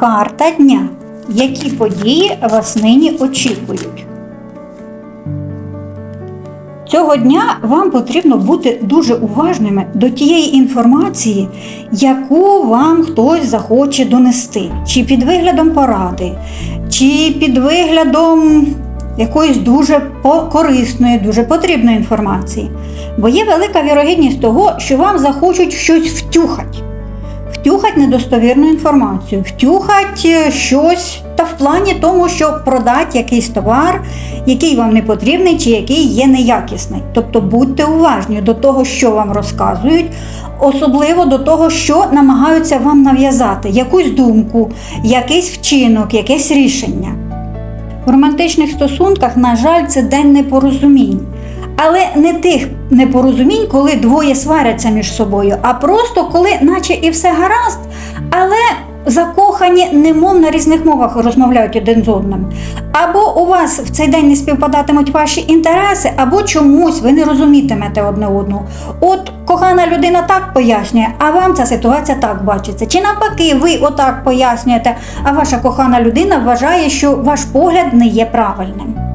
Карта дня. Які події вас нині очікують? Цього дня вам потрібно бути дуже уважними до тієї інформації, яку вам хтось захоче донести, чи під виглядом поради, чи під виглядом якоїсь дуже корисної, дуже потрібної інформації. Бо є велика вірогідність того, що вам захочуть щось втюхати. Втюхать недостовірну інформацію, втюхать е, щось та в плані тому, що продати якийсь товар, який вам не потрібний чи який є неякісний. Тобто будьте уважні до того, що вам розказують, особливо до того, що намагаються вам нав'язати, якусь думку, якийсь вчинок, якесь рішення. В романтичних стосунках, на жаль, це день непорозумінь. Але не тих непорозумінь, коли двоє сваряться між собою, а просто коли, наче і все гаразд, але закохані немов на різних мовах розмовляють один з одним. Або у вас в цей день не співпадатимуть ваші інтереси, або чомусь ви не розумітимете одне одного. От кохана людина так пояснює, а вам ця ситуація так бачиться. Чи навпаки, ви отак пояснюєте, а ваша кохана людина вважає, що ваш погляд не є правильним.